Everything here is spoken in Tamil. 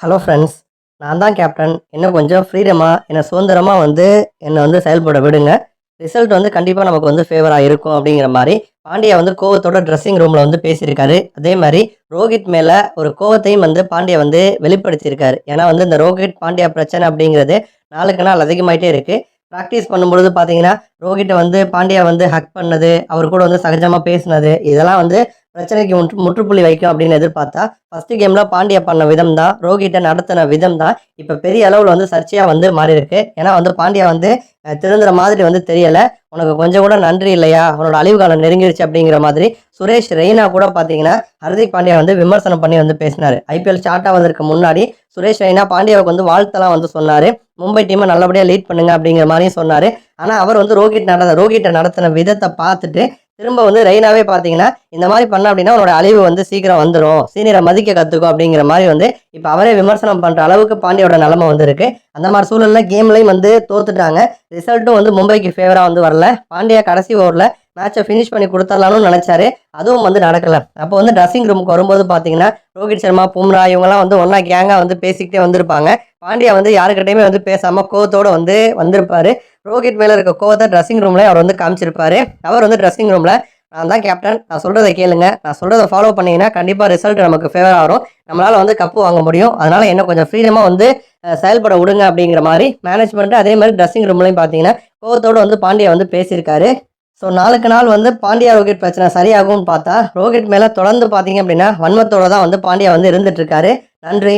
ஹலோ ஃப்ரெண்ட்ஸ் நான் தான் கேப்டன் என்ன கொஞ்சம் ஃப்ரீடமாக என்னை சுதந்திரமாக வந்து என்னை வந்து செயல்பட விடுங்க. ரிசல்ட் வந்து கண்டிப்பாக நமக்கு வந்து ஃபேவராக இருக்கும் அப்படிங்கிற மாதிரி பாண்டியா வந்து கோவத்தோட ட்ரெஸ்ஸிங் ரூமில் வந்து பேசியிருக்காரு. அதே மாதிரி ரோஹித் மேலே ஒரு கோவத்தையும் வந்து பாண்டியா வந்து வெளிப்படுத்தியிருக்காரு. ஏன்னா வந்து இந்த ரோஹித் பாண்டியா பிரச்சனை அப்படிங்கிறது நாளுக்கு நாள் அதிகமாகிட்டே இருக்குது ப்ராக்டிஸ் பண்ணும்பொழுது பார்த்தீங்கன்னா ரோஹிட்டை வந்து பாண்டியா வந்து ஹக் பண்ணது அவர் கூட வந்து சகஜமாக பேசினது இதெல்லாம் வந்து பிரச்சனைக்கு முற்று முற்றுப்புள்ளி வைக்கும் அப்படின்னு எதிர்பார்த்தா ஃபர்ஸ்ட் கேம்ல பாண்டியா பண்ண விதம் தான் ரோஹிட்டை நடத்தின விதம் தான் இப்போ பெரிய அளவில் வந்து சர்ச்சையாக வந்து மாறி இருக்கு ஏன்னா வந்து பாண்டியா வந்து அஹ், திருந்துற மாதிரி வந்து தெரியலை. உனக்கு கொஞ்சம் கூட நன்றி இல்லையா? உனோட அழிவு காலம் நெருங்கிடுச்சு அப்படிங்கிற மாதிரி சுரேஷ் ரெய்னா கூட பார்த்தீங்கன்னா ஹர்திக் பாண்டியா வந்து விமர்சனம் பண்ணி வந்து பேசினார். ஐபிஎல் ஸ்டார்ட் ஆவதற்கு முன்னாடி சுரேஷ் ரெய்னா பாண்டியாவுக்கு வந்து வாழ்த்தெல்லாம் வந்து சொன்னார். மும்பை டீமை நல்லபடியாக லீட் பண்ணுங்க அப்படிங்கிற மாதிரியும் சொன்னார். ஆனால் அவர் வந்து ரோஹித் நட ரோஹிட்டை நடத்தின விதத்தை பார்த்துட்டு திரும்ப வந்து ரெய்னாவே பார்த்தீங்கன்னா இந்த மாதிரி பண்ண அப்படின்னா உன்னோட அழிவு வந்து சீக்கிரம் வந்துடும் சீனியரை மதிக்க கற்றுக்கும் அப்படிங்கிற மாதிரி வந்து இப்போ அவரே விமர்சனம் பண்ணுற அளவுக்கு பாண்டியோட நிலமை வந்துருக்கு அந்த மாதிரி சூழலில் கேம்லையும் வந்து தோத்துட்டாங்க. ரிசல்ட்டும் வந்து மும்பைக்கு ஃபேவராக வந்து வரல. பாண்டியா கடைசி ஓவரில் மேட்சை ஃபினிஷ் பண்ணி கொடுத்துடலாம்னு நினச்சாரு. அதுவும் வந்து நடக்கலை. அப்போ வந்து ட்ரெஸ்ஸிங் ரூமுக்கு வரும்போது பார்த்தீங்கன்னா ரோஹித் சர்மா பும்ரா இவங்கெல்லாம் வந்து ஒன்றா கேங்காக வந்து பேசிக்கிட்டே வந்திருப்பாங்க. பாண்டியா வந்து யாருக்கிட்டையுமே வந்து பேசாமல் கோவத்தோடு வந்து வந்திருப்பார். ரோஹித் மேலே இருக்க கோவத்தை ட்ரெஸ்ஸிங் ரூம்லேயே அவர் வந்து காமிச்சிருப்பார். அவர் வந்து ட்ரெஸ்ஸிங் ரூமில் நான் தான் கேப்டன் நான் சொல்கிறத கேளுங்க. நான் சொல்கிறத ஃபாலோ பண்ணிங்கன்னா கண்டிப்பாக ரிசல்ட் நமக்கு ஃபேவர் ஆகும். நம்மளால் வந்து கப்பு வாங்க முடியும். அதனால் என்ன கொஞ்சம் ஃப்ரீடமாக வந்து செயல்பட விடுங்க அப்படிங்கிற மாதிரி மேனேஜ்மெண்ட்டு அதே மாதிரி ட்ரெஸ்ஸிங் ரூம்லையும் பார்த்தீங்கன்னா கோவத்தோடு வந்து பாண்டியா வந்து பேசியிருக்காரு. ஸோ நாளுக்கு நாள் வந்து பாண்டியா ரோஹித் பிரச்சனை சரியாகும்னு பார்த்தா ரோஹித் மேலே தொடர்ந்து பார்த்தீங்க அப்படின்னா வன்மத்தோட தான் வந்து பாண்டியா வந்து இருந்துட்டு இருக்காரு. நன்றி.